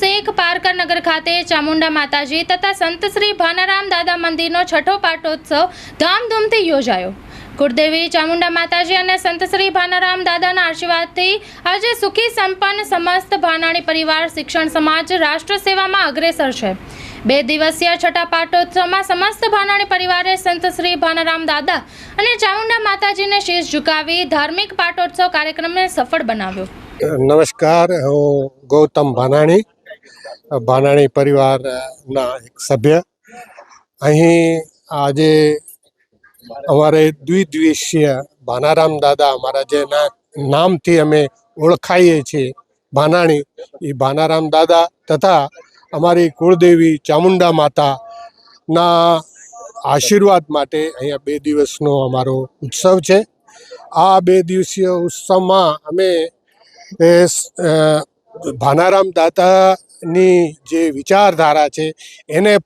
શેખ પારકરનગર ખાતે ચામુંડા માતાજી તથા સંત શ્રી ભાનારામ દાદા મંદિરનો છઠ્ઠો પાટોત્સવ ધામધૂમથી યોજાયો. કુળદેવી ચામુંડા માતાજી અને સંત શ્રી ભાનારામ દાદાના આશીર્વાદથી આજે સુખી, સંપન્ન, સમસ્ત ભાનાણી પરિવાર, શિક્ષણ સમાજ, રાષ્ટ્ર સેવામાં અગ્રેસર છે. બે દિવસીય છઠ્ઠા પાટોત્સવમાં સમસ્ત ભાનાણી પરિવારે સંત શ્રી ભાનારામ દાદા અને ચામુંડા માતાજીને શીશ ઝુકાવી ધાર્મિક પાટોત્સવ કાર્યક્રમને સફળ બનાવ્યો. નમસ્કાર, હું ગૌતમ ભાનાણી. ભાનાણી પરિવારના એક સભ્ય. અહીં આજે અમારે દ્વિદ્વિષીય ભાનારામ દાદા અમારા જે નામથી અમે ઓળખાઈએ છીએ ભાનાણી. એ ભાનારામ દાદા તથા અમારી કુળદેવી ચામુંડા માતાના આશીર્વાદ માટે અહીંયા બે દિવસનો અમારો ઉત્સવ છે. આ બે દિવસીય ઉત્સવમાં અમે એ સ- દાદાની જે વિચારધારા છે, એને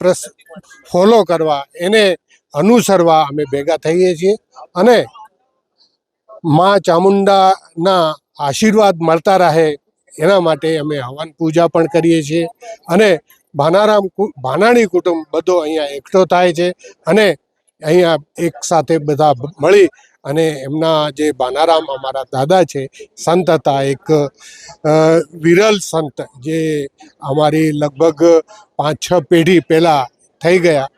ફોલો કરવા, એને અનુસરવા અમે ભેગા થઈએ છીએ અને મા ચામુંડાના આશીર્વાદ મળતા રહે એના માટે અમે હવન પૂજા પણ કરીએ છીએ અને ભાનારામ ભાનાણી કુટુંબ બધો અહીંયા એકઠો થાય છે અને અહીંયા એક સાથે બધા મળી અને એમના જે બાનારામ અમારા દાદા છે સંત હતા એક વિરલ સંત જે અમારી લગભગ પાંચ છ પેઢી પહેલાં થઈ ગયા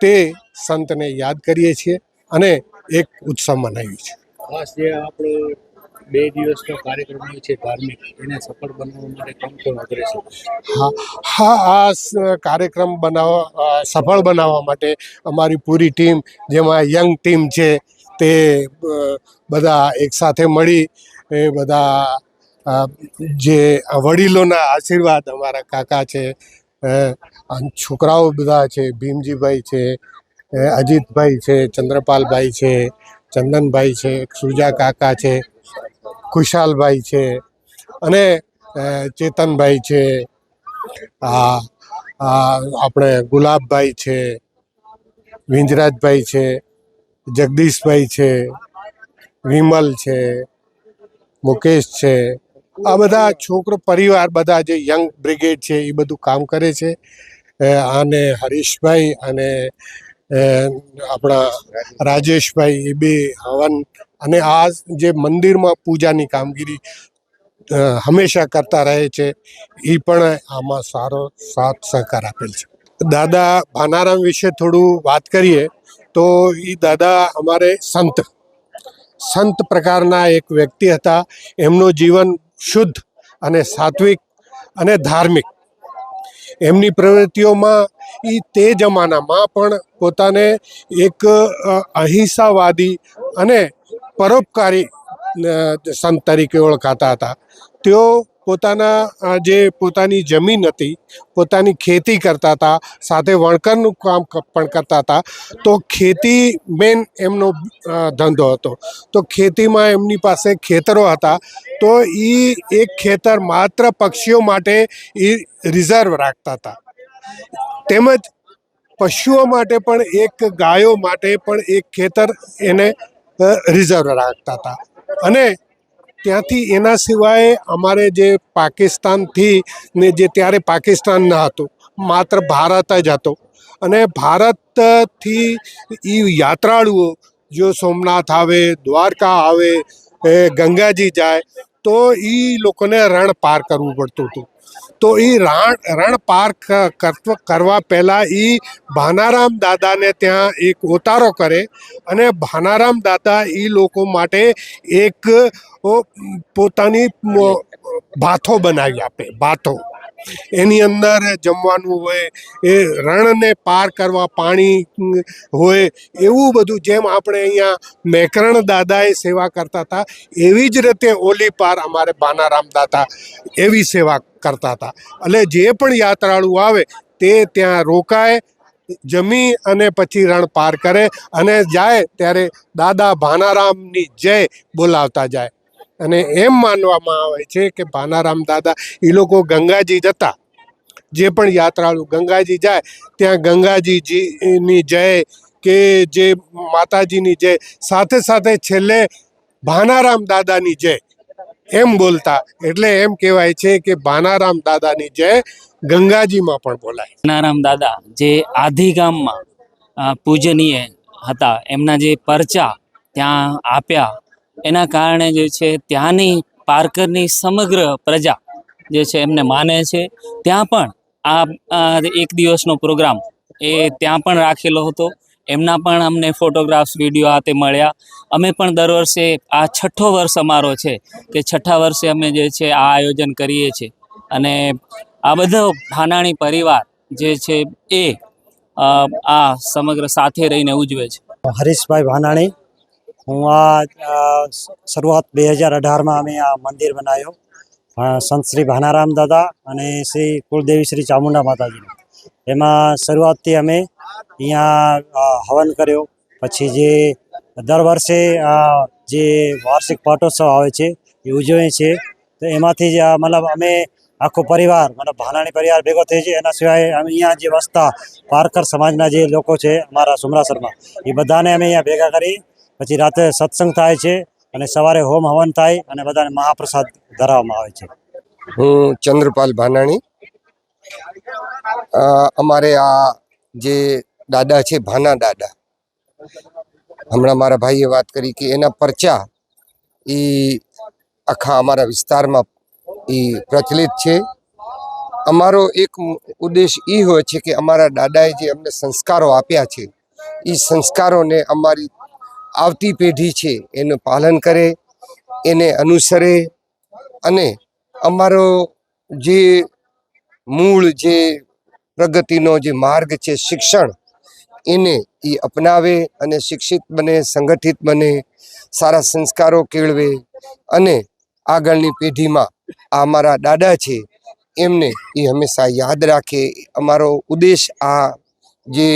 તે સંતને યાદ કરીએ છીએ અને એક ઉત્સવ મનાવીએ છીએ. ખાસ જે આપણો બે દિવસનો કાર્યક્રમ છે ધાર્મિક એને સફળ બનાવવા માટે કોણ કોણ અગ્રેસર હા હા આ કાર્યક્રમ બનાવવા સફળ બનાવવા માટે અમારી પૂરી ટીમ જેમાં યંગ ટીમ છે તે બધા એકસાથે મળી એ બધા જે વડીલોના આશીર્વાદ અમારા કાકા છે છોકરાઓ બધા છે, ભીમજીભાઈ છે અજીતભાઈ છે, ચંદ્રપાલભાઈ છે, ચંદનભાઈ છે, સુજા કાકા છે ખુશાલભાઈ છે, અને ચેતનભાઈ છે આ, આપણે ગુલાબભાઈ છે, વિંજરાજભાઈ છે જગદીશભાઈ છે, વિમલ છે, મુકેશ છે, આ બધા છોકરો પરિવાર બધા જે યંગ બ્રિગેડ છે એ બધું કામ કરે છે. અને હરીશભાઈ અને આપણા રાજેશભાઈ એ બે હવન અને આ જે મંદિરમાં પૂજાની કામગીરી હંમેશા કરતા રહે છે, એ પણ આમાં સારો સાથ સહકાર આપેલ છે. દાદા ભાનારામ વિશે થોડું વાત કરીએ. તો એ દાદા અમારે સંત. સંત પ્રકારના એક વ્યક્તિ હતા. એમનું જીવન શુદ્ધ અને સાત્વિક અને ધાર્મિક. એમની પ્રવૃત્તિઓમાં એ તે જમાનામાં પણ પોતાને એક અહિંસાવાદી અને પરોપકારી સંત તરીકે ઓળખાતા હતા. તેઓ પોતાના જે પોતાની જમીન હતી, પોતાની ખેતી કરતા હતા, સાથે વણકરનું કામ પણ કરતા હતા, તો ખેતી મેન એમનો ધંધો હતો. તો ખેતીમાં એમની પાસે ખેતરો હતા, તો એ એક ખેતર માત્ર પક્ષીઓ માટે એ રિઝર્વ રાખતા હતા. તેમજ પશુઓ માટે પણ એક ગાયો માટે પણ એક ખેતર એને રિઝર્વ રાખતા હતા. અને ત્યાંથી એના સિવાય અમારે જે પાકિસ્તાનથી ને જે ત્યારે પાકિસ્તાન ન હતું, માત્ર ભારત જ હતો. અને ભારતથી એ યાત્રાળુઓ, જો સોમનાથ આવે, દ્વારકા આવે ગંગાજી જાય, તો એ લોકોને રણ પાર કરવું પડતું હતું. તો એ રણ રણ પાર કરવા પહેલાં એ ભાનારામ દાદાને ત્યાં એક ઓતારો કરે અને ભાનારામ દાદા એ લોકો માટે એક પોતાની ભાથો બનાવી આપે ભાથો એની અંદર જમવાનું હોય, એ રણને પાર કરવા પાણી હોય, એવું બધું જેમ આપણે અહીંયા મેકરણ દાદાએ સેવા કરતા હતા, એવી જ રીતે ઓલી પાર અમારે બાનારામ દાદા એવી સેવા કરતા હતા. એટલે જે પણ યાત્રાળુ આવે, તે ત્યાં રોકાય, જમી અને પછી રણ પાર કરે અને જાય, ત્યારે દાદા ભાનારામની જય બોલાવતા જાય. અને એમ માનવામાં આવે છે કે ભાનારામ દાદા એ લોકો ગંગાજી જતા જે પણ યાત્રાળુ ગંગાજી જાય, ત્યાં ગંગાજીજીની જય કે જે માતાજીની જય, સાથે સાથે છેલ્લે ભાનારામ દાદાની જય. એમ બોલતા, એટલે એમ કહેવાય છે કે ભાનારામ દાદાની જય ગંગાજીમાં પણ બોલાય ભાનારામ દાદા જે આધી ગામમાં પૂજનીય હતા, એમના જે પરચા ત્યાં આપ્યા એના કારણે જે છે, ત્યાંની પારકરની સમગ્ર પ્રજા જે છે, એમને માને છે. ત્યાં પણ આ એક દિવસનો પ્રોગ્રામ એ ત્યાં પણ રાખેલો હતો. એમના પણ અમને ફોટોગ્રાફ્સ, વીડિયો આ તે મળ્યા. અમે પણ દર વર્ષે, આ છઠ્ઠો વર્ષ અમારો છે કે છઠ્ઠા વર્ષે અમે જે છે, આ આયોજન કરીએ છીએ. અને આ બધો ભાનાણી પરિવાર જે છે, એ આ સમગ્ર સાથે રહીને ઉજવે છે. હરીશભાઈ ભાનાણી હું આ શરૂઆત બે હજાર અઢારમાં અમે આ મંદિર બનાવ્યો. સંત શ્રી ભાનારામ દાદા અને શ્રી કુળદેવી શ્રી ચામુંડા માતાજીનું. એમાં શરૂઆતથી અમે અહીંયા હવન કર્યો. પછી જે દર વર્ષે જે વાર્ષિક પાટોત્સવ આવે છે, એ ઉજવીએ છીએ. તો એમાંથી જ મતલબ અમે આખો પરિવાર, મતલબ ભાનાણી પરિવાર ભેગો થઈ છે એના સિવાય અમે અહીંયા જે વસતા પારકર સમાજના જે લોકો છે, અમારા સુમરાસરમાં એ બધાને અમે અહીંયા ભેગા કરી પછી રાતે સત્સંગ થાય છે અને સવારે હોમ હવન થાય અને બધાને મહાપ્રસાદ ધરાવવામાં આવે છે. હું ચંદ્રપાલ ભાનાણી. અમારે આ જે દાદા છે, ભાના દાદા, હમણાં મારા ભાઈએ વાત કરી કે એના પરચા એ આખા અમારા વિસ્તારમાં એ પ્રચલિત છે. અમારો એક ઉદ્દેશ એ હોય છે કે અમારા દાદાએ જે અમને સંસ્કારો આપ્યા છે એ સંસ્કારોને અમારી આવતી પેઢી છે, એનું પાલન કરે, એને અનુસરે અને અમારો જે મૂળ, જે પ્રગતિનો જે માર્ગ છે શિક્ષણ, એને એ અપનાવે અને શિક્ષિત બને, સંગઠિત બને, સારા સંસ્કારો કેળવે અને આગળની પેઢીમાં આ અમારા દાદા છે, એમને એ હંમેશા યાદ રાખે. અમારો ઉદ્દેશ આ જે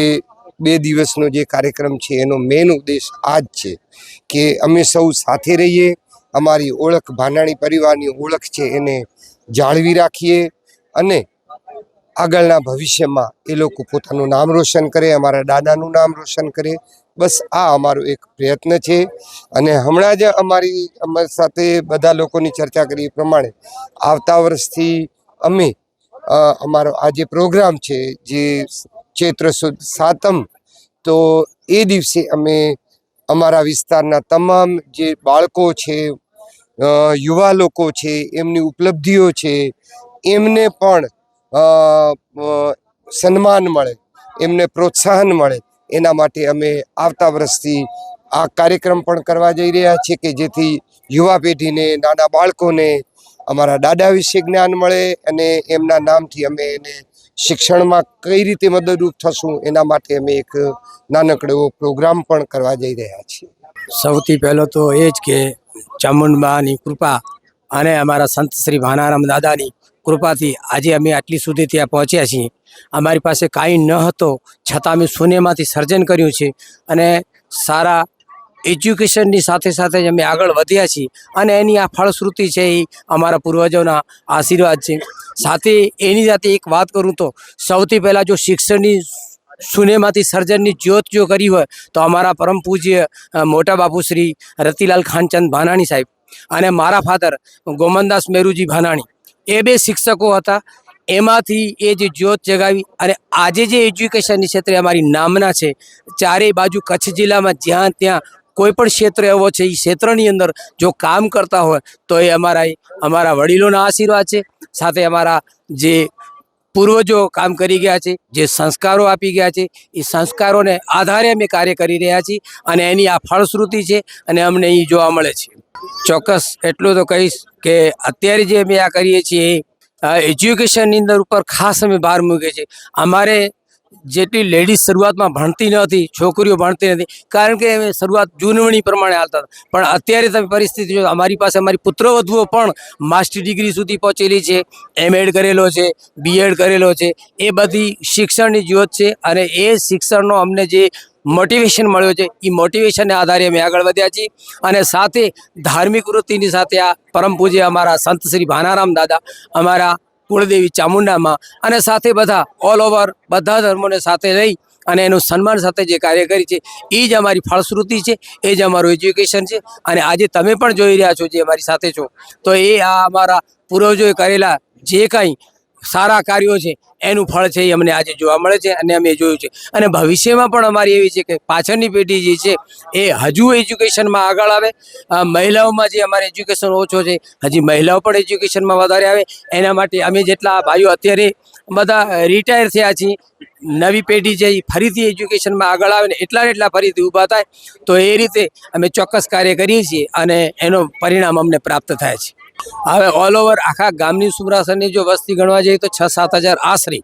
બે દિવસનો જે કાર્યક્રમ છે, એનો મેઇન ઉદ્દેશ આ જ છે કે અમે સૌ સાથે રહીએ, અમારી ઓળખ ભાનાણી પરિવારની ઓળખ છે એને જાળવી રાખીએ અને આગળના ભવિષ્યમાં એ લોકો પોતાનું નામ રોશન કરે, અમારા દાદાનું નામ રોશન કરે. બસ આ અમારો એક પ્રયત્ન છે અને હમણાં જ અમારી અમારી સાથે બધા લોકોની ચર્ચા કરી એ પ્રમાણે આવતા વર્ષથી અમે અમારો આ જે પ્રોગ્રામ છે, જે ચૈત્ર સુદ સાતમ, તો એ દિવસે અમે અમારા વિસ્તારના તમામ જે બાળકો છે યુવા લોકો છે, એમની ઉપલબ્ધિઓ છે, એમને પણ સન્માન મળે, એમને પ્રોત્સાહન મળે. એના માટે અમે આવતા વર્ષથી આ કાર્યક્રમ પણ કરવા જઈ રહ્યા છીએ કે જેથી યુવા પેઢીને, નાના બાળકોને અમારા દાદા વિશે જ્ઞાન મળે અને એમના નામથી અમે એને શિક્ષણમાં કઈ રીતે મદદરૂપ થશું એના માટે અમે એક નાનકડો એવો પ્રોગ્રામ પણ કરવા જઈ રહ્યા છીએ. સૌથી પહેલો તો એ જ કે ચામુંડમાની કૃપા અને અમારા સંત શ્રી ભાનારામ દાદાની કૃપાથી આજે અમે આટલી સુધી ત્યાં પહોંચ્યા છીએ. અમારી પાસે કાંઈ ન હતો, છતાં અમે શૂન્યમાંથી સર્જન કર્યું છે અને સારા એજ્યુકેશનની સાથે સાથે જ અમે આગળ વધ્યા છીએ અને એની આ ફળશ્રુતિ છે એ અમારા પૂર્વજોના આશીર્વાદ છે. સાથે એની સાથે એક વાત કરું તો સૌથી પહેલાં જો શિક્ષણની શૂન્યમાંથી સર્જનની જ્યોત જો કરી હોય તો અમારા પરમ પૂજ્ય મોટા બાપુ શ્રી રતિલાલ ખાનચંદ ભાનાણી સાહેબ અને મારા ફાધર ગોમનદાસ મેરુજી ભાનાણી. એ બે શિક્ષકો હતા. એમાંથી એ જે જ્યોત જગાવી અને આજે જે એજ્યુકેશનની ક્ષેત્રે અમારી નામના છે, ચારેય બાજુ કચ્છ જિલ્લામાં જ્યાં ત્યાં કોઈ પણ ક્ષેત્ર એવો છે એ ક્ષેત્રની અંદર જો કામ કરતા હોય, તો એ અમારા અમારા વડીલોના આશીર્વાદ છે. સાથે અમારા જે પૂર્વજો કામ કરી ગયા છે, જે સંસ્કારો આપી ગયા છે એ સંસ્કારોને આધારે અમે કાર્ય કરી રહ્યા છીએ અને એની આ ફળશ્રુતિ છે અને અમને એ જોવા મળે છે. ચોક્કસ એટલું તો કહીશ કે અત્યારે જે અમે આ કરીએ છીએ એ એજ્યુકેશનની અંદર ઉપર ખાસ અમે ભાર મૂકીએ છીએ. અમારે જેટલી લેડીઝ શરૂઆતમાં ભણતી નથી છોકરીઓ ભણતી નથી કારણ કે શરૂઆત જૂનવણી પ્રમાણે હાલતા હતા. પણ અત્યારે તમે પરિસ્થિતિ જો અમારી પાસે અમારી પુત્રવધુઓ પણ માસ્ટર ડિગ્રી સુધી પહોંચેલી છે એમ કરેલો છે બીએડ કરેલો છે. એ બધી શિક્ષણની જ્યોત છે અને એ શિક્ષણનો અમને જે મોટિવેશન મળ્યો છે એ મોટિવેશનને આધારે અમે આગળ વધ્યા છીએ. અને સાથે ધાર્મિક વૃત્તિની સાથે આ પરમ પૂજ્ય અમારા સંત શ્રી ભાનારામ દાદા, અમારા કુળદેવી ચામુંડામાં અને સાથે બધા ઓલ ઓવર બધા ધર્મોને સાથે લઈ અને એનું સન્માન સાથે જે કાર્ય કરી છે એ જ અમારી ફળશ્રુતિ છે, એ જ અમારું એજ્યુકેશન છે અને આજે તમે પણ જોઈ રહ્યા છો જે અમારી સાથે છો. તો એ આ અમારા પૂર્વજોએ કરેલા જે કાંઈ સારા કાર્યો છે એનું ફળ છે એ અમને આજે જોવા મળે છે અને અમે જોયું છે. અને ભવિષ્યમાં પણ અમારી એવી છે કે પાછળની પેઢી જે છે એ હજુ એજ્યુકેશનમાં આગળ આવે. મહિલાઓમાં જે અમારે એજ્યુકેશન ઓછો છે, હજી મહિલાઓ પણ એજ્યુકેશનમાં વધારે આવે. એના માટે અમે જેટલા ભાઈઓ અત્યારે બધા રિટાયર થયા છીએ, નવી પેઢી એ ફરીથી એજ્યુકેશનમાં આગળ આવે ને એટલા એટલા ફરીથી ઊભા થાય, તો એ રીતે અમે ચોક્કસ કાર્ય કરીએ છીએ અને એનો પરિણામ અમને પ્રાપ્ત થાય છે. હવે ઓલ ઓવર આખા ગામની સુમરાસરની જો વસ્તી ગણવા જઈએ તો છ સાત હજાર આશરી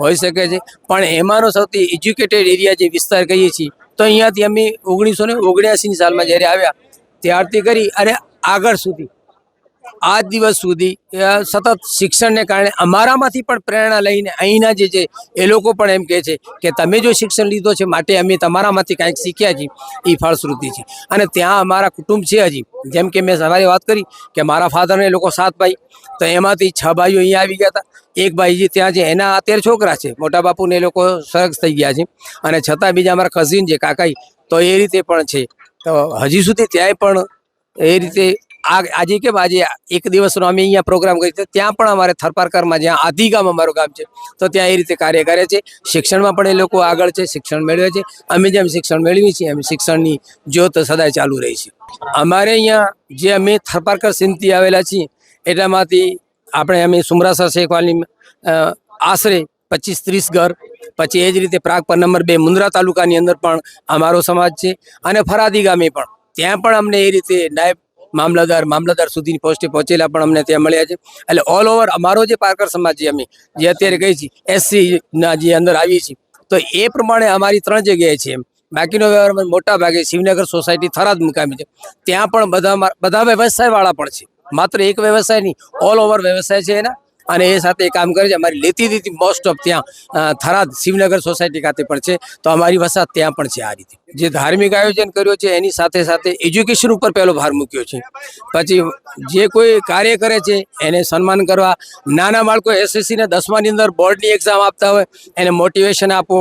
હોઈ શકે છે. પણ એમાંનો સૌથી એજ્યુકેટેડ એરિયા જે વિસ્તાર કહીએ છીએ, તો અહીંયાથી અમે ઓગણીસો ને ઓગણ્યાસીની સાલમાં જ્યારે આવ્યા, ત્યારથી કરી અને આગળ સુધી આજ દિવસ સુધી સતત શિક્ષણને કારણે અમારામાંથી પણ પ્રેરણા લઈને અહીંના જે છે, એ લોકો પણ એમ કહે છે કે તમે જો શિક્ષણ લીધો છે, માટે અમે તમારામાંથી કાંઈક શીખ્યા છીએ એ ફળશ્રુતિ છે. અને ત્યાં અમારા કુટુંબ છે હજી. જેમ કે મેં સવારે વાત કરી કે મારા ફાધરને લોકો સાત ભાઈ, તો એમાંથી છ ભાઈઓ અહીંયા આવી ગયા હતા. એક ભાઈ જે ત્યાં છે, એના અત્યારે છોકરા છે. મોટા બાપુને એ લોકો સરસ થઈ ગયા છે. અને છતાં બીજા અમારા કઝિન છે, કાકાઈ, તો એ રીતે પણ છે. તો હજી સુધી ત્યાંય પણ એ રીતે આ આજે કેમ? આજે એક દિવસનો અમે અહીંયા પ્રોગ્રામ કરી તો ત્યાં પણ અમારે થરપારકરમાં જ્યાં આધિગામ અમારું ગામ છે, તો ત્યાં એ રીતે કાર્ય કરે છે. શિક્ષણમાં પણ એ લોકો આગળ છે, શિક્ષણ મેળવે છે. અમે જેમ શિક્ષણ મેળવીએ છીએ, એમ શિક્ષણની જ્યોત સદાય ચાલુ રહી છે. અમારે અહીંયા જે અમે થરપારકર સિંધથી આવેલા છીએ એટલામાંથી આપણે અમે સુમરાસર શેખવાલની આશરે પચીસ ત્રીસ ઘર, પછી એ જ રીતે પ્રાગપર નંબર બે મુન્દ્રા તાલુકાની અંદર પણ અમારો સમાજ છે. અને ફરાદી ગામે પણ. ત્યાં પણ અમને એ રીતે નાયબ મામલતદાર મામલતદાર સુધીની પોસ્ટે પહોંચેલા પણ અમને ત્યાં મળ્યા છે. એટલે ઓલ ઓવર અમારો જે પારકર સમાજ છે અમે, જે અત્યારે ગઈ છીએ એસસીના જે અંદર આવીએ છીએ, તો એ પ્રમાણે અમારી ત્રણ જગ્યાએ છે એમ. બાકીનો વ્યવહાર મોટા ભાગે શિવનગર સોસાયટી થરાદ મુકામી છે. ત્યાં પણ બધા બધા વ્યવસાયવાળા પણ છે. માત્ર એક વ્યવસાય નહીં ઓલ ઓવર વ્યવસાય છે એના. અને એ સાથે એ કામ કરે છે, અમારી લેતી દીધી મોસ્ટ ઓફ ત્યાં થરાદ શિવનગર સોસાયટી ખાતે પણ છે. તો અમારી વસાત ત્યાં પણ છે આ રીતે. જે ધાર્મિક આયોજન કર્યો છે, એની સાથે સાથે એજ્યુકેશન ઉપર પહેલો ભાર મૂક્યો છે. પછી જે કોઈ કાર્ય કરે છે, એને સન્માન કરવા નાના બાળકો એસએસસી ને દસમાની અંદર બોર્ડની એક્ઝામ આપતા હોય, એને મોટિવેશન આપો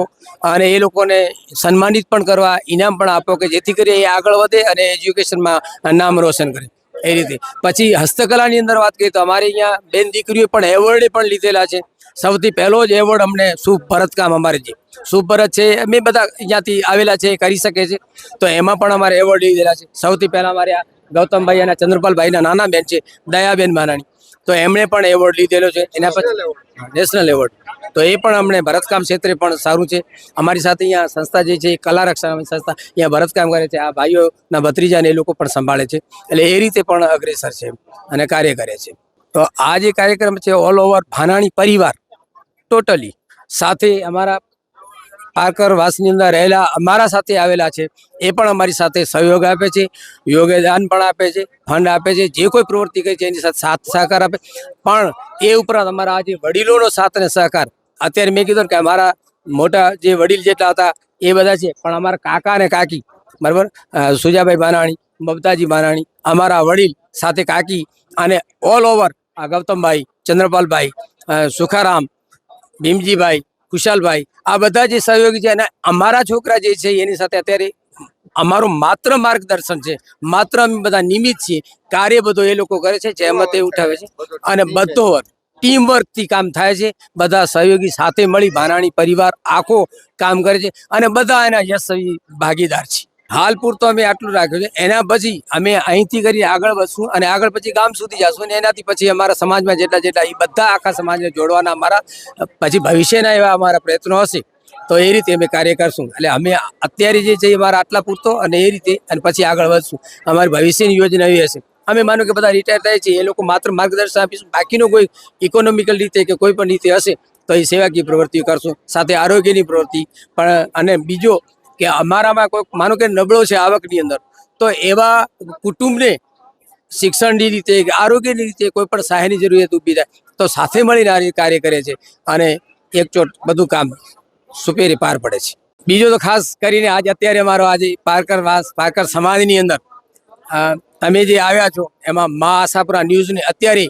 અને એ લોકોને સન્માનિત પણ કરવા, ઇનામ પણ આપો કે જેથી કરી એ આગળ વધે અને એજ્યુકેશનમાં નામ રોશન કરે. એ રીતે. પછી હસ્તકલાની અંદર વાત કરીએ તો અમારે અહીંયા બેન દીકરીઓ પણ એવોર્ડ પણ લીધેલા છે. સૌથી પહેલો જ એવોર્ડ અમને શુભ ભરતકામ અમારે જે. શુભ ભરત છે અમે બધા અહીંયાથી આવેલા છે કરી શકે છે. તો એમાં પણ અમારે એવોર્ડ લીધેલા છે. સૌથી પહેલાં અમારે આ ગૌતમભાઈ અને ચંદ્રપાલભાઈના નાના બેન છે દયાબેન માનાણી. તો એમણે પણ એવોર્ડ લીધેલો છે. એના પછી નેશનલ એવોર્ડ તો એ પણ અમને ભરતકામ ક્ષેત્રે પણ સારું છે. અમારી સાથે અહીંયા સંસ્થા જે છે, એ કલા રક્ષા સંસ્થા, અહીંયા ભરતકામ કરે છે. આ ભાઈઓના ભત્રીજાને એ લોકો પણ સંભાળે છે. એટલે એ રીતે પણ અગ્રેસર છે અને કાર્ય કરે છે. તો આ જે કાર્યક્રમ છે ઓલ ઓવર ભાનાણી પરિવાર ટોટલી સાથે અમારા પારકર વાસની અંદર રહેલા, અમારા સાથે આવેલા છે. એ પણ અમારી સાથે સહયોગ આપે છે, યોગદાન પણ આપે છે, ફંડ આપે છે, જે કોઈ પ્રવૃત્તિ કરી છે, એની સાથે સાથ સહકાર આપે. પણ એ ઉપરાંત અમારા આ જે વડીલોનો સાથ અને સહકાર અત્યારે મેં કીધું કે અમારા મોટા જે વડીલ જેટલા હતા એ બધા છે, પણ અમારા કાકા અને કાકી, બરાબર? સુજાભાઈ બાનાણી, મમતાજી બાનાણી, અમારા વડીલ સાથે કાકી અને ઓલ ઓવર આ ગૌતમભાઈ, ચંદ્રપાલભાઈ સુખારામ, ભીમજીભાઈ, કુશાલભાઈ, આ બધા જે સહયોગી છે અને અમારા છોકરા જે છે એની સાથે અત્યારે અમારું માત્ર માર્ગદર્શન છે, માત્ર અમે બધા નિમિત્ત છીએ. કાર્ય બધો એ લોકો કરે છે જહેમત તે ઉઠાવે છે અને બધો ટીમ થી કામ થાય છે. બધા સહયોગી સાથે મળી ભાનાણી પરિવાર આખો કામ કરે છે અને બધા એના યશસ્વી ભાગીદાર છે. હાલ પૂરતો અમે આટલું રાખ્યું છે. એના પછી અમે અહીંથી કરી આગળ વધશું અને આગળ પછી ગામ સુધી જશું અને એનાથી પછી અમારા સમાજમાં જેટલા જેટલા એ બધા આખા સમાજને જોડવાના અમારા, પછી ભવિષ્યના એવા અમારા પ્રયત્નો હશે તો એ રીતે અમે કાર્ય કરશું. એટલે અમે અત્યારે જે છે એ મારા આટલા પૂરતો અને એ રીતે અને પછી આગળ વધશું. અમારી ભવિષ્યની યોજના એવી હશે. અમે માનો કે બધા રિટાયર થાય છે, એ લોકો માત્ર માર્ગદર્શન આપીશું. બાકીનો કોઈ ઇકોનોમિકલ રીતે કે કોઈ પણ રીતે હશે, તો એ સેવાકીય પ્રવૃત્તિઓ કરશું. સાથે આરોગ્યની પ્રવૃત્તિ, પણ અને બીજો કે અમારામાં કોઈ માનો કે નબળો છે આવકની અંદર, તો એવા કુટુંબને શિક્ષણની રીતે આરોગ્યની રીતે કોઈ પણ સહાયની જરૂરિયાત ઊભી થાય, તો સાથે મળીને આ કાર્ય કરે છે અને એકચોટ બધું કામ સુપેરી પાર પડે છે. બીજો તો ખાસ કરીને આજ અત્યારે અમારો આજે પારકર વાસ, પારકર સમાજની અંદર તમે જે આવ્યા છો, એમાં મા આશાપુરા ન્યૂઝને અત્યારે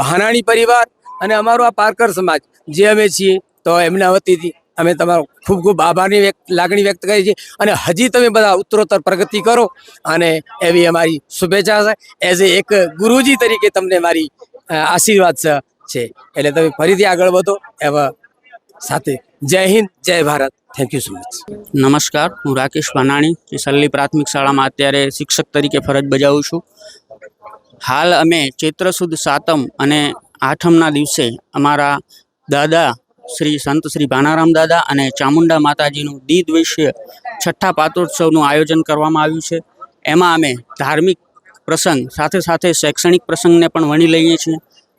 ભાનાણી પરિવાર અને અમારો આ પારકર સમાજ, જે અમે છીએ, તો એમના વતીથી અમે તમારો ખૂબ ખૂબ આભારની લાગણી વ્યક્ત કરી છે અને હજી તમે બધા ઉત્તરોત્તર પ્રગતિ કરો, અને એવી અમારી શુભેચ્છા છે. એઝ એ એક ગુરુજી તરીકે તમને મારી આશીર્વાદ છે. એટલે તમે ફરીથી આગળ વધો એવા સાથે. જય હિન્દ, જય Bharat. Thank you so much નમસ્કાર, હું રાકેશ ભાનાણી ચિસલ્લી પ્રાથમિક શાળામાં અત્યારે શિક્ષક તરીકે ફરજ બજાવું છું. હાલ અમે ચૈત્ર સુદ સાતમ અને આઠમના દિવસે અમારા દાદા શ્રી સંત શ્રી ભાનારામ દાદા અને ચામુંડા માતાજીનું દ્વિદિવસીય છઠ્ઠા પાત્રોત્સવનું આયોજન કરવામાં આવ્યું છે. એમાં અમે ધાર્મિક પ્રસંગ, સાથે સાથે શૈક્ષણિક પ્રસંગને પણ વણી લઈએ છીએ.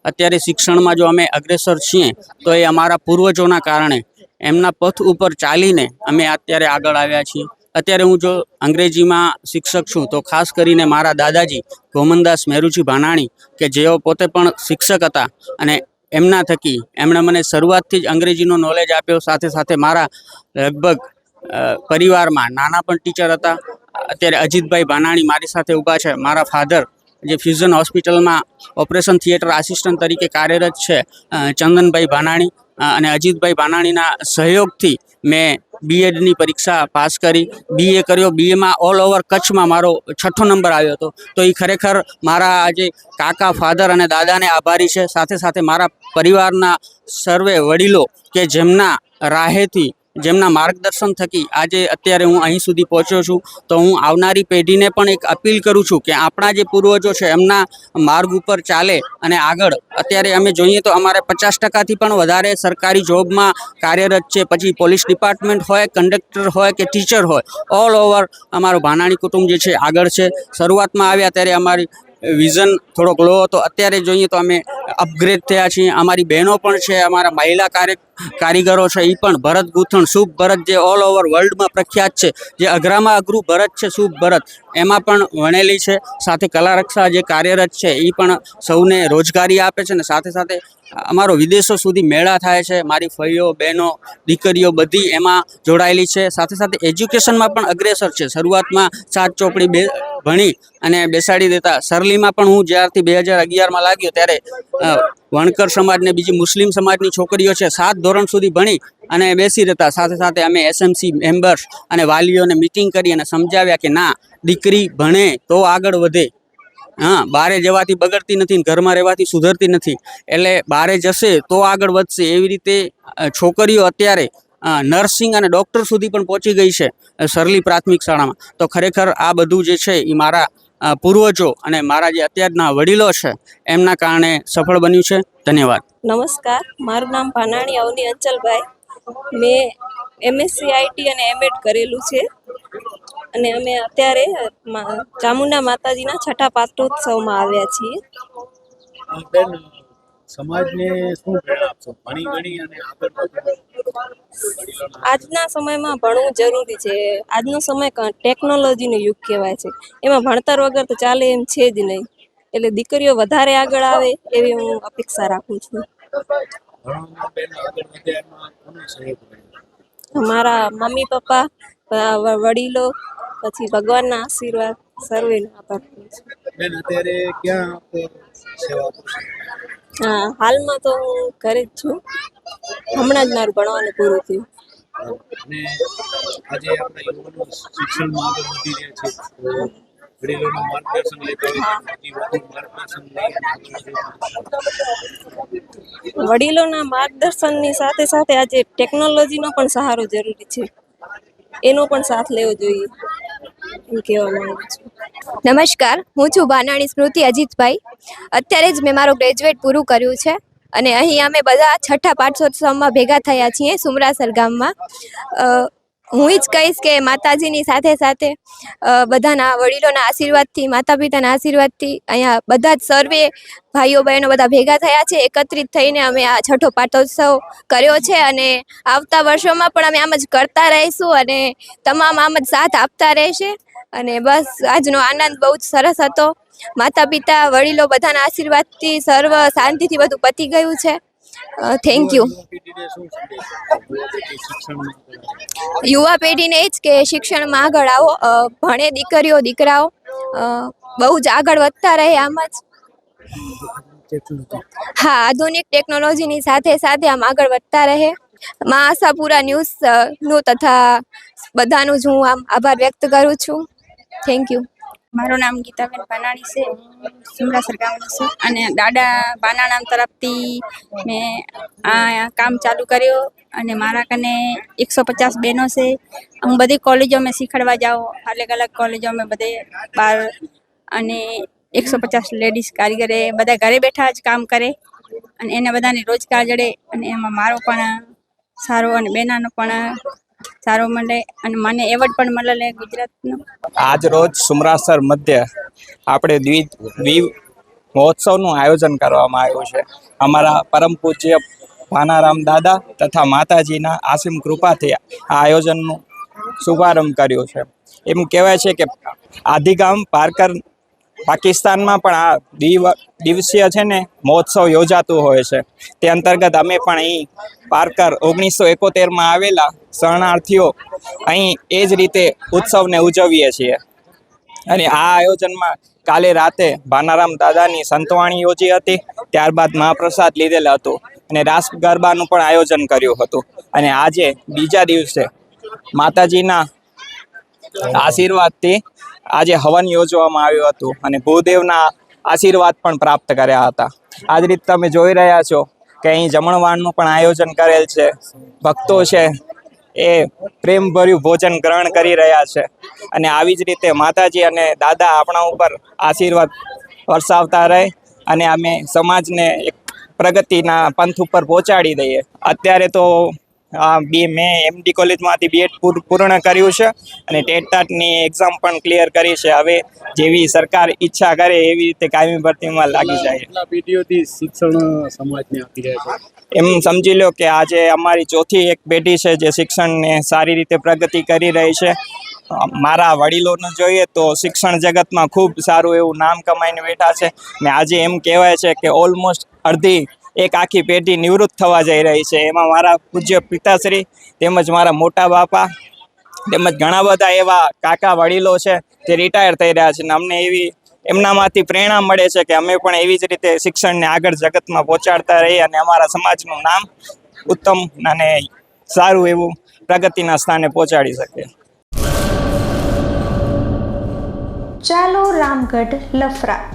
અત્યારે શિક્ષણમાં જો અમે અગ્રેસર છીએ, તો એ અમારા પૂર્વજોના કારણે એમના પથ ઉપર ચાલીને અમે અત્યારે આગળ આવ્યા છીએ. અત્યારે હું જો અંગ્રેજીમાં શિક્ષક છું, તો ખાસ કરીને મારા દાદાજી, ગોમનદાસ મેરુજી ભાનાણી કે જેઓ પોતે પણ શિક્ષક હતા અને એમના થકી એમણે મને શરૂઆતથી જ અંગ્રેજીનો નોલેજ આપ્યો. સાથે સાથે મારા લગભગ પરિવારમાં નાના પણ ટીચર હતા. અત્યારે અજીતભાઈ ભાનાણી મારી સાથે ઊભા છે. મારા ફાધર જે ફ્યુઝન હોસ્પિટલમાં ઓપરેશન થિયેટર આસિસ્ટન્ટ તરીકે કાર્યરત છે ચંદનભાઈ ભાનાણી. અને અજીતભાઈ ભાનાણીના સહયોગથી મેં બીએડની પરીક્ષા પાસ કરી. બીએ કર્યો. બીએમાં ઓલ ઓવર કચ્છમાં મારો છઠ્ઠો નંબર આવ્યો હતો. તો એ ખરેખર મારા આજે કાકા ફાધર અને દાદાને આભારી છે. સાથે સાથે મારા પરિવારના સર્વે વડીલો કે જેમના રાહેથી જેમના માર્ગદર્શન થકી આજે અત્યારે હું અહીં સુધી પહોંચ્યો છું, તો હું આવનારી પેઢીને પણ એક અપીલ કરું છું કે આપણા જે પૂર્વજો છે, એમના માર્ગ ઉપર ચાલે અને આગળ. અત્યારે અમે જોઈએ તો અમારે પચાસ ટકાથી પણ વધારે સરકારી જોબમાં કાર્યરત છે, પછી પોલીસ ડિપાર્ટમેન્ટ હોય, કંડક્ટર હોય કે ટીચર હોય ઓલ ઓવર અમારું ભાનાણી કુટુંબ જે છે, આગળ છે. શરૂઆતમાં આવ્યા ત્યારે અમારી વિઝન થોડોક લો હતો. અત્યારે જોઈએ તો અમે અપગ્રેડ થયા છીએ. અમારી બહેનો પણ છે, અમારા મહિલા કાર્ય કારીગરો છે એ પણ ભરત ગૂંથણ, શુભ ભરત જે ઓલ ઓવર વર્લ્ડમાં પ્રખ્યાત છે, જે અઘરામાં અઘરું ભરત છે, શુભ ભરત. એમાં પણ વણેલી છે, સાથે કલા રક્ષા જે કાર્યરત છે એ પણ સૌને રોજગારી આપે છે ને સાથે સાથે અમારો વિદેશો સુધી મેળા થાય છે, મારી ફઈઓ બહેનો, દીકરીઓ બધી એમાં જોડાયેલી છે. સાથે સાથે એજ્યુકેશનમાં પણ અગ્રેસર છે. શરૂઆતમાં સાત ચોપડી બે ભણી અને બેસાડી દેતા. સરલીમાં પણ હું જ્યારથી બે હજાર અગિયારમાં લાગ્યો ત્યારે વણકર સમાજને બીજી મુસ્લિમ સમાજની છોકરીઓ છે, સાત ધોરણ સુધી ભણી અને બેસી રહેતા. સાથે સાથે અમે એસએમસી મેમ્બર્સ અને વાલીઓને મિટિંગ કરી અને સમજાવ્યા કે ના, દીકરી ભણે તો આગળ વધે. હા, બારે જવાથી બગડતી નથી ઘરમાં રહેવાથી સુધરતી નથી. એટલે બારે જશે તો આગળ વધશે. એવી રીતે છોકરીઓ અત્યારે નર્સિંગ અને ડૉક્ટર સુધી પણ પહોંચી ગઈ છે સરલી પ્રાથમિક શાળામાં. તો ખરેખર આ બધું જે છે એ મારા પૂર્વજો અને મારા જે અત્યારના વડીલો છે, એમના કારણે સફળ બન્યું છે. ધન્યવાદ. નમસ્કાર. મારું નામ ભાનાણી અવની અંચલભાઈ. મેં એમએસસી આઈટી અને એમએડ કરેલું છે. અને અમે અત્યારે ચામુંડા માતાજીના છઠ્ઠા પાત્રોત્સવમાં આવ્યા છીએ. બેન સમાજને શું આપશો? ભણી ગણી અને આગળ આજના સમયમાં ભણવું જરૂરી છે. આજનો સમય ટેકનોલોજીનો યુગ કહેવાય છે. એમાં ભણતર વગર તો ચાલે એમ છે જ નહીં. એટલે દીકરીઓ વધારે આગળ આવે એવી હું અપેક્ષા રાખું છું. મારા મમ્મી પપ્પા વડીલો પછી ભગવાનના આશીર્વાદ અત્યારે ક્યાં સેવા હા હાલમાં તો હું ઘરે જ છું. હમણાં જ મારું ભણવાનું પૂરું થયું. અને આજે આપણા યુવાનો શિક્ષણમાં આગળ વધી રહ્યા છે. વડીલોનું માર્ગદર્શન લેતા. વડીલોના માર્ગદર્શનની સાથે સાથે આજે ટેકનોલોજીનો પણ સહારો જરૂરી છે. એનો પણ સાથ લેવો જોઈએ એમ કહેવા માંગુ છું. નમસ્કાર હું છું બાનાણી સ્મૃતિ અજીતભાઈ. અત્યારે જ મેં મારું ગ્રેજ્યુએટ પૂરું કર્યું છે અને અહીં અમે બધા છઠ્ઠા પાઠોત્સવમાં ભેગા થયા છીએ સુમરાસર ગામમાં. અ, હું જ કહીશ કે માતાજીની સાથે સાથે બધાના વડીલોના આશીર્વાદથી માતા પિતાના આશીર્વાદથી અહીંયા બધા જ સર્વે ભાઈઓ બહેનો બધા ભેગા થયા છે, એકત્રિત થઈને અમે આ છઠ્ઠો પાટોત્સવ કર્યો છે અને આવતા વર્ષોમાં પણ અમે આમ જ કરતા રહીશું અને તમામ આમ જ સાથ આપતા રહેશે અને બસ આજનો આનંદ બહુ જ સરસ હતો. માતા પિતા વડીલો બધાના આશીર્વાદથી સર્વ શાંતિથી બધું પતી ગયું છે. થેન્ક યુ યુવા પેઢીને એ જ કે શિક્ષણમાં આગળ આવો. ભણે દીકરીઓ દીકરાઓ બહુ જ આગળ વધતા રહે આમ જ. હા આધુનિક ટેકનોલોજીની સાથે સાથે આમ આગળ વધતા રહે. મા આશાપુરા ન્યૂઝનું તથા બધાનું જ હું આમ આભાર વ્યક્ત કરું છું. થેન્ક યુ મારું નામ ગીતાબેન પાનાણી છે. હું સુમરાસર ગામની છું. અને દાદા બાનાનામ તરફથી મેં આ કામ ચાલુ કર્યો અને મારા કને એકસો પચાસ બહેનો છે. હું બધી કોલેજો મેં શીખવાડવા જાઉં. અલગ અલગ કોલેજો મેં બધે બાર અને એકસો પચાસ લેડીઝ કારીગરે બધા ઘરે બેઠા જ કામ કરે અને એને બધાને રોજગાર જડે અને એમાં મારો પણ સારો અને બેનાનો પણ સારો મળે અને મને એવોર્ડ પણ મળે ગુજરાતનો. આજ રોજ સુમરાસર મધ્ય આપણે દ્વિ દ્વિ, મહોત્સવનું આયોજન કરવામાં આવ્યું છે. અમારા પરમ પૂજ્ય ભાનારામ દાદા તથા માતાજીના આસીમ કૃપાથી આ આયોજનનું શુભારંભ કર્યો છે. એમ કહેવાય છે કે આદિગામ પારકર પાકિસ્તાનમાં પણ આ દિવ, દિવસીય છે ને મહોત્સવ યોજાતું હોય છે. તે અંતર્ગત અમે પણ અહીં પારકર ઓગણીસો એકોતેરમાં આવેલા શરણાર્થીઓ અહીં એ જ રીતે ઉત્સવને ઉજવીએ છીએ. અને આ આયોજનમાં કાલે રાતે ભાનારામ દાદાની સંતવાણી યોજી હતી, ત્યારબાદ મહાપ્રસાદ લીધેલ હતું અને રાસ ગરબાનું પણ આયોજન કર્યું હતું. અને આજે બીજા દિવસે માતાજીના આશીર્વાદથી આજે હવન યોજવામાં આવ્યું હતું અને ભૂદેવના આશીર્વાદ પણ પ્રાપ્ત કર્યા હતા. આ જ રીતે તમે જોઈ રહ્યા છો કે અહીં જમણવારનું પણ આયોજન કરેલ છે. ભક્તો છે એ પ્રેમભર્યું ભોજન ગ્રહણ કરી રહ્યા છે. અને આવી જ રીતે માતાજી અને દાદા આપણા ઉપર આશીર્વાદ વરસાવતા રહે અને અમે સમાજને એક પ્રગતિના પંથ ઉપર પહોંચાડી દઈએ. અત્યારે તો બી મેં એમડી કોલેજમાંથી બીએડ પૂર્ણ કર્યું છે અને ટેટ ટાટની એક્ઝામ પણ ક્લિયર કરી છે. હવે જેવી સરકાર ઈચ્છા કરે એવી રીતે કાયમી ભરતીમાં લાગી જાય. પેઢીઓથી શિક્ષણ સમાજને આપી રહ્યા છે? એમ સમજી લો કે આજે અમારી ચોથી એક પેઢી છે જે શિક્ષણને સારી રીતે પ્રગતિ કરી રહી છે. મારા વડીલોનું જોઈએ તો શિક્ષણ જગતમાં ખૂબ સારું એવું નામ કમાઈને બેઠા છે. ને આજે એમ કહેવાય છે કે ઓલમોસ્ટ અડધી એક આખી પેઢી નિવૃત્ત થવા જઈ રહી છે. એમાં મારા પૂજ્ય પિતાશ્રી તેમજ મારા મોટા બાપા તેમજ ઘણા બધા એવા કાકા વડીલો છે જે રિટાયર થઈ રહ્યા છે ને અમને એવી એમનામાંથી પ્રેરણા મળે છે કે અમે પણ એવી જ રીતે શિક્ષણને આગળ જગતમાં પહોંચાડતા રહીએ અને અમારા સમાજનું નામ ઉત્તમ અને સારું એવું પ્રગતિના સ્થાને પહોંચાડી શકીએ. ચાલો રામગઢ લફરા.